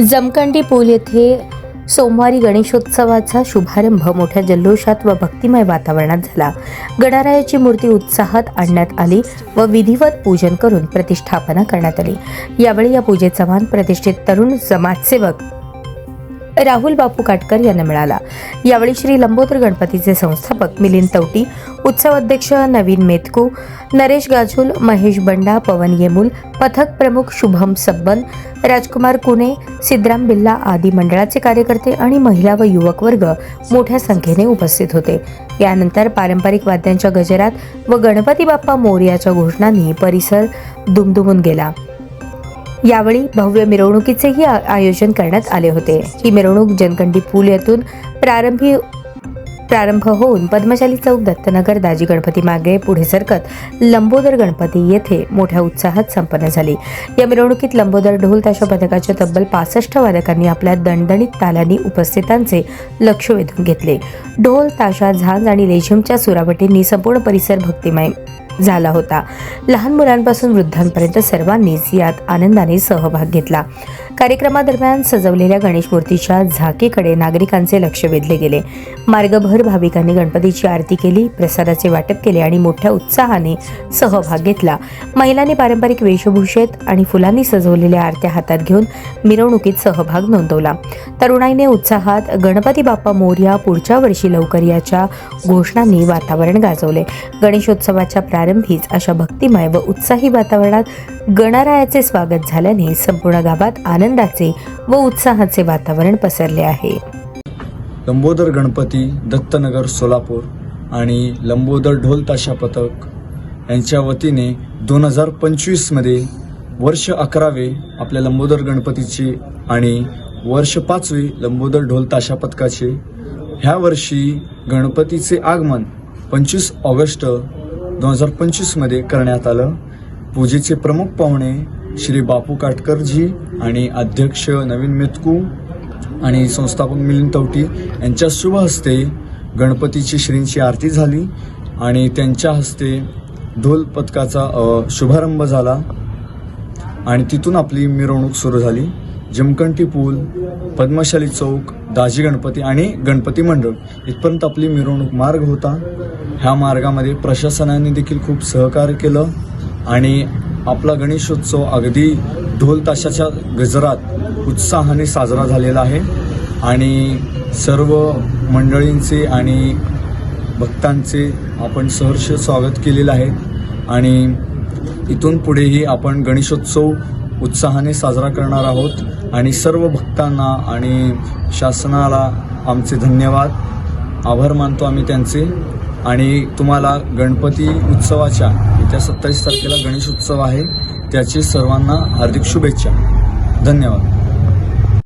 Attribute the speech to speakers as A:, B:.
A: जमखंडी पूल येथे सोमवारी गणेशोत्सवाचा शुभारंभ. मोठ्या जल्लोषात व भक्तिमय वातावरणात झाला. गणरायाची मूर्ती उत्साहात आणण्यात आली व विधिवत पूजन करून प्रतिष्ठापना करण्यात आली. यावेळी या पूजेचा मान प्रतिष्ठित तरुण समाजसेवक राहुल बापू काटकर यांना मिळाला. यावेळी श्री लंबोदर गणपतीचे संस्थापक मिलिंद तवटी उत्सव अध्यक्ष नवीन मेतकू नरेश गाजूल महेश बंडा पवन येमूल पथक प्रमुख शुभम सब्बल राजकुमार कुणे सिद्धराम बिल्ला आदी मंडळाचे कार्यकर्ते आणि महिला व युवक वर्ग मोठ्या संख्येने उपस्थित होते. यानंतर पारंपरिक वाद्यांच्या गजरात व गणपती बाप्पा मोरयाच्या घोषणांनी परिसर दुमदुमून गेला. यावेळी भव्य मिरवणुकीचेही आयोजन करण्यात आले होते. ही मिरवणूक जनकंडी पूल येथून प्रारंभी प्रारंभ होऊन पद्मशाली चौक दत्तनगर दाजी गणपती मागे पुढे सरकत लंबोदर गणपती येथे मोठ्या उत्साहात संपन्न झाली. या मिरवणुकीत लंबोदर ढोल ताशा पथकाच्या तब्बल पासष्ट वादकांनी आपल्या दणदणीत तालांनी उपस्थितांचे लक्ष वेधून घेतले. ढोल ताशा झांज आणि लेझिमच्या सुरावटींनी संपूर्ण परिसर भक्तिमय झाला होता. लहान मुलांपासून वृद्धांपर्यंत सर्वांनीच यात आनंदाने सहभाग घेतला. कार्यक्रमादरम्यान सजवलेल्या गणेश मूर्तीच्या झाकीकडे नागरिकांचे लक्ष वेधले गेले. मार्गभर भाविकांनी गणपतीची आरती केली प्रसादाचे वाटप केले आणि मोठ्या उत्साहाने सहभाग घेतला. महिलांनी पारंपरिक वेशभूषेत आणि फुलांनी सजवलेल्या आरत्या हातात घेऊन मिरवणुकीत सहभाग नोंदवला. तरुणाईने उत्साहात गणपती बाप्पा मोर्या पुढच्या वर्षी लवकर याच्या घोषणांनी वातावरण गाजवले. गणेशोत्सवाच्या प्रारंभीच अशा भक्तिमय व उत्साही वातावरणात गणरायाचे स्वागत झाल्याने संपूर्ण गावात आनंदाचे व उत्साहाचे वातावरण पसरले आहे.
B: लंबोदर गणपती दत्तनगर सोलापूर आणि लंबोदर ढोल ताशा पथक यांच्या वतीने दोन हजार पंचवीसमध्ये वर्ष अकरावे आपल्या लंबोदर गणपतीचे आणि वर्ष पाचवे लंबोदर ढोल ताशा पथकाचे ह्या वर्षी गणपतीचे आगमन पंचवीस ऑगस्ट दोन हजार पंचवीसमध्ये करण्यात आलं. पूजेचे प्रमुख पाहुणे श्री बापू काटकरजी आणि अध्यक्ष नवीन मेतकू आणि संस्थापक मिलिंद तवटी यांच्या शुभ हस्ते गणपतीची श्रींची आरती झाली आणि त्यांच्या हस्ते ढोल पथकाचा शुभारंभ झाला. आणि तिथून आपली मिरवणूक सुरू झाली. जमकंटी पूल पद्मशाली चौक दाजी गणपती आणि गणपती मंडळ इथपर्यंत आपली मिरवणूक मार्ग होता. ह्या मार्गामध्ये प्रशासनाने देखील खूप सहकार्य केलं आणि आपला गणेशोत्सव अगदी ढोल ताशाच्या गजरात उत्साहाने साजरा झालेला आहे. आणि सर्व मंडळींचे आणि भक्तांचे आपण सहर्ष स्वागत केलेलं आहे. आणि इथून पुढेही आपण गणेशोत्सव उत्साहाने साजरा करणार आहोत. आणि सर्व भक्तांना आणि शासनाला आमचे धन्यवाद. आभार मानतो आम्ही त्यांचे. आणि तुम्हाला गणपती उत्सवाच्या येत्या सत्तावीस तारखेला गणेश उत्सव आहे त्याची सर्वांना हार्दिक शुभेच्छा. धन्यवाद.